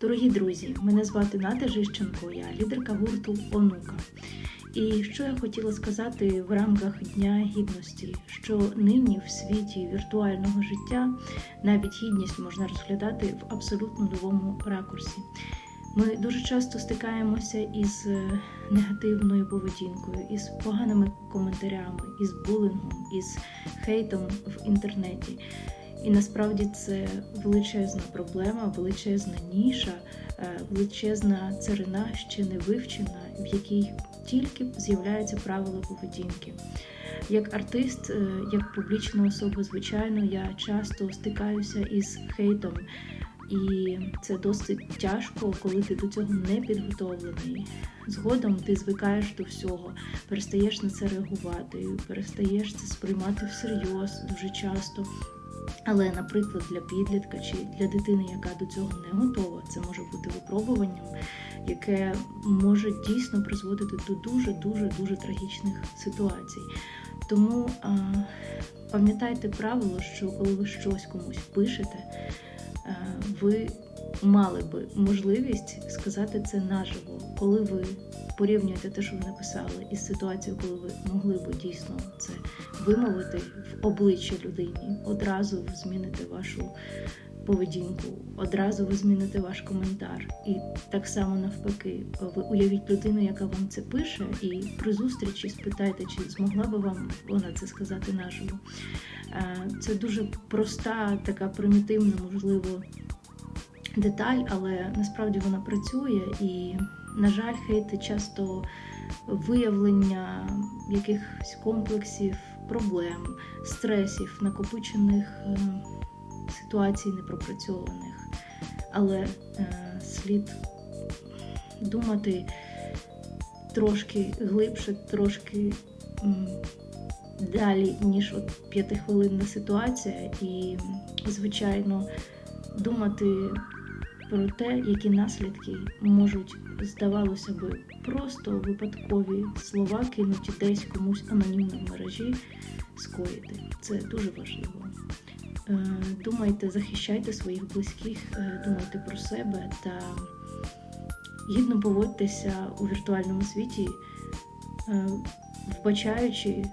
Дорогі друзі, мене звати Ната Жищенко, я лідерка гурту Онука. І що я хотіла сказати в рамках Дня Гідності, що нині в світі віртуального життя навіть гідність можна розглядати в абсолютно новому ракурсі. Ми дуже часто стикаємося із е, негативною поведінкою, із поганими коментарями, із булінгом, із хейтом в інтернеті. І насправді це величезна проблема, величезна ніша, е, величезна царина ще не вивчена, в якій тільки з'являються правила поведінки. Як артист, е, як публічна особа, звичайно, я часто стикаюся із хейтом, і це досить тяжко, коли ти до цього не підготовлений. Згодом ти звикаєш до всього, перестаєш на це реагувати, перестаєш це сприймати всерйоз дуже часто. Але, наприклад, для підлітка чи для дитини, яка до цього не готова, це може бути випробуванням, яке може дійсно призводити до дуже дуже дуже трагічних ситуацій. Тому а, пам'ятайте правило, що коли ви щось комусь пишете, ви мали би можливість сказати це наживо, коли ви порівнюєте те, що ви написали, із ситуацією, коли ви могли би дійсно це вимовити в обличчя людині, одразу ви зміните вашу поведінку, одразу ви зміните ваш коментар. І так само навпаки, ви уявіть людину, яка вам це пише, і при зустрічі спитайте, чи змогла би вам вона це сказати наживо. Е, Це дуже проста, така примітивна, можливо, деталь, але насправді вона працює і, на жаль, хейти часто виявлення якихось комплексів, проблем, стресів, накопичених е, ситуацій непропрацьованих. Але е, слід думати трошки глибше, трошки далі, ніж от п'ятихвилинна ситуація, і, звичайно, думати про те, які наслідки можуть, здавалося би, просто випадкові слова кинуті десь комусь анонімно в мережі скоїти. Це дуже важливо. Е, Думайте, захищайте своїх близьких, е, думайте про себе та гідно поводьтеся у віртуальному світі, е, вбачаючи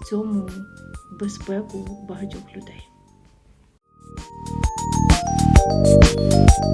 в цьому безпеку багатьох людей. Thank you.